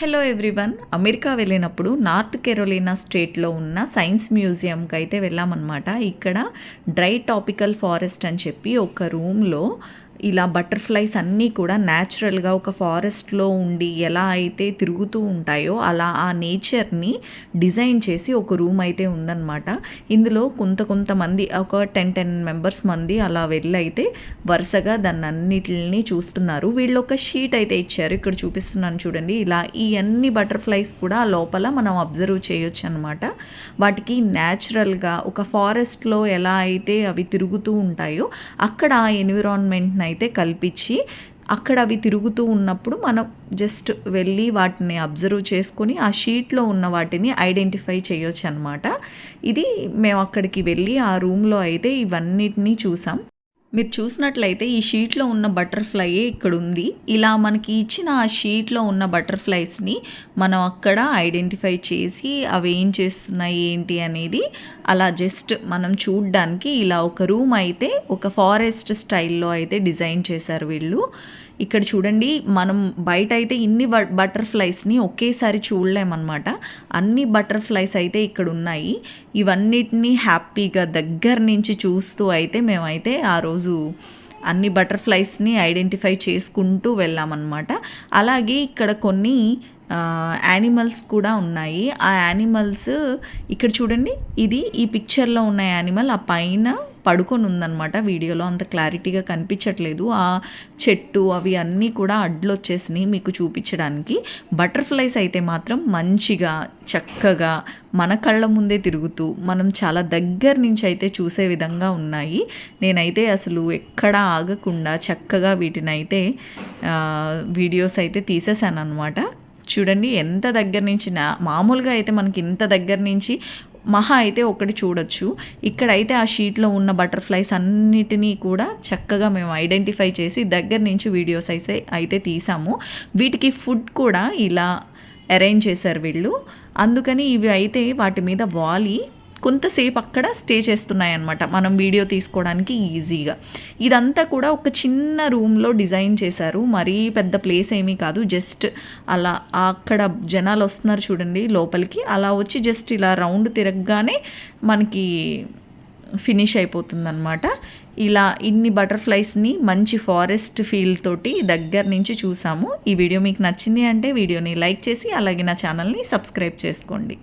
Hello everyone America వెళ్ళినప్పుడు North Carolina స్టేట్లో ఉన్న సైన్స్ మ్యూజియంకి అయితే వెళ్ళామన్నమాట. ఇక్కడ డ్రై టాపికల్ ఫారెస్ట్ అని చెప్పి ఒక రూమ్లో ఇలా బటర్ఫ్లైస్ అన్నీ కూడా న్యాచురల్గా ఒక ఫారెస్ట్లో ఉండి ఎలా అయితే తిరుగుతూ ఉంటాయో అలా ఆ నేచర్ని డిజైన్ చేసి ఒక రూమ్ అయితే ఉందన్నమాట. ఇందులో కొంత కొంతమంది ఒక టెన్ టెన్ మెంబర్స్ మంది అలా వెళ్ళైతే వరుసగా దాన్ని అన్నిటిని చూస్తున్నారు. వీళ్ళు ఒక షీట్ అయితే ఇచ్చారు. ఇక్కడ చూపిస్తున్నాను చూడండి. ఇలా ఈ అన్ని బటర్ఫ్లైస్ కూడా లోపల మనం అబ్జర్వ్ చేయొచ్చు అనమాట వాటికి న్యాచురల్గా ఒక ఫారెస్ట్లో ఎలా అయితే అవి తిరుగుతూ ఉంటాయో అక్కడ ఆ ఎన్విరాన్మెంట్ని అయితే కల్పించి అక్కడ అవి తిరుగుతూ ఉన్నప్పుడు మనం జస్ట్ వెళ్ళి వాటిని అబ్జర్వ్ చేసుకొని ఆ షీట్లో ఉన్న వాటిని ఐడెంటిఫై చేయొచ్చు అనమాట ఇది మేము అక్కడికి వెళ్ళి ఆ రూమ్లో అయితే ఇవన్నిటినీ చూసాం. మీరు చూసినట్లయితే ఈ షీట్లో ఉన్న బటర్ఫ్లైయే ఇక్కడ ఉంది ఇలా మనకి ఇచ్చిన ఆ షీట్లో ఉన్న బటర్ఫ్లైస్ని మనం అక్కడ ఐడెంటిఫై చేసి అవి ఏం చేస్తున్నాయి ఏంటి అనేది అలా జస్ట్ మనం చూడ్డానికి ఇలా ఒక రూమ్ అయితే ఒక ఫారెస్ట్ స్టైల్లో అయితే డిజైన్ చేశారు వీళ్ళు. ఇక్కడ చూడండి మనం బయట అయితే ఇన్ని బటర్ఫ్లైస్ని ఒకేసారి చూడలేమన్నమాట. అన్ని బటర్ఫ్లైస్ అయితే ఇక్కడ ఉన్నాయి ఇవన్నిటిని హ్యాపీగా దగ్గర నుంచి చూస్తూ అయితే మేమైతే ఆ రోజు అన్ని బటర్ఫ్లైస్ని ఐడెంటిఫై చేసుకుంటూ వెళ్ళామన్నమాట. అలాగే ఇక్కడ కొన్ని యానిమల్స్ కూడా ఉన్నాయి. ఆ యానిమల్స్ ఇక్కడ చూడండి ఇది ఈ పిక్చర్లో ఉన్న యానిమల్ ఆ పైన పడుకొని ఉందన్నమాట వీడియోలో. అంత క్లారిటీగా కనిపించట్లేదు. ఆ చెట్టు అవి అన్నీ కూడా అడ్లు వచ్చేసినాయి మీకు చూపించడానికి. బటర్ఫ్లైస్ అయితే మాత్రం మంచిగా చక్కగా మన కళ్ళ ముందే తిరుగుతూ మనం చాలా దగ్గర నుంచి అయితే చూసే విధంగా ఉన్నాయి. నేనైతే అసలు ఎక్కడ ఆగకుండా చక్కగా వీటిని అయితే వీడియోస్ అయితే తీసేసాను అనమాట చూడండి ఎంత దగ్గర నుంచి నా మామూలుగా అయితే మనకి ఇంత దగ్గర నుంచి మహా అయితే ఒకటి చూడొచ్చు. ఇక్కడైతే ఆ షీట్లో ఉన్న బటర్ఫ్లైస్ అన్నిటినీ కూడా చక్కగా మేము ఐడెంటిఫై చేసి దగ్గర నుంచి వీడియోస్ అయితే అయితే తీసాము. వీటికి ఫుడ్ కూడా ఇలా అరేంజ్ చేశారు వీళ్ళు. అందుకని ఇవి అయితే వాటి మీద వాలి. కొంతసేపు అక్కడ స్టే చేస్తున్నాయన్నమాట. మనం వీడియో తీసుకోవడానికి ఈజీగా. ఇదంతా కూడా ఒక చిన్న రూమ్లో డిజైన్ చేశారు. మరీ పెద్ద ప్లేస్ ఏమీ కాదు. జస్ట్ అలా అక్కడ జనాలు వస్తున్నారు చూడండి లోపలికి. అలా వచ్చి జస్ట్ ఇలా రౌండ్ తిరగగానే మనకి ఫినిష్ అయిపోతుందన్నమాట. ఇలా ఇన్ని బటర్ఫ్లైస్ని మంచి ఫారెస్ట్ ఫీల్ తోటి దగ్గర నుంచి చూసాము. ఈ వీడియో మీకు నచ్చింది అంటే వీడియోని లైక్ చేసి అలాగే నా ఛానల్ని సబ్స్క్రైబ్ చేసుకోండి.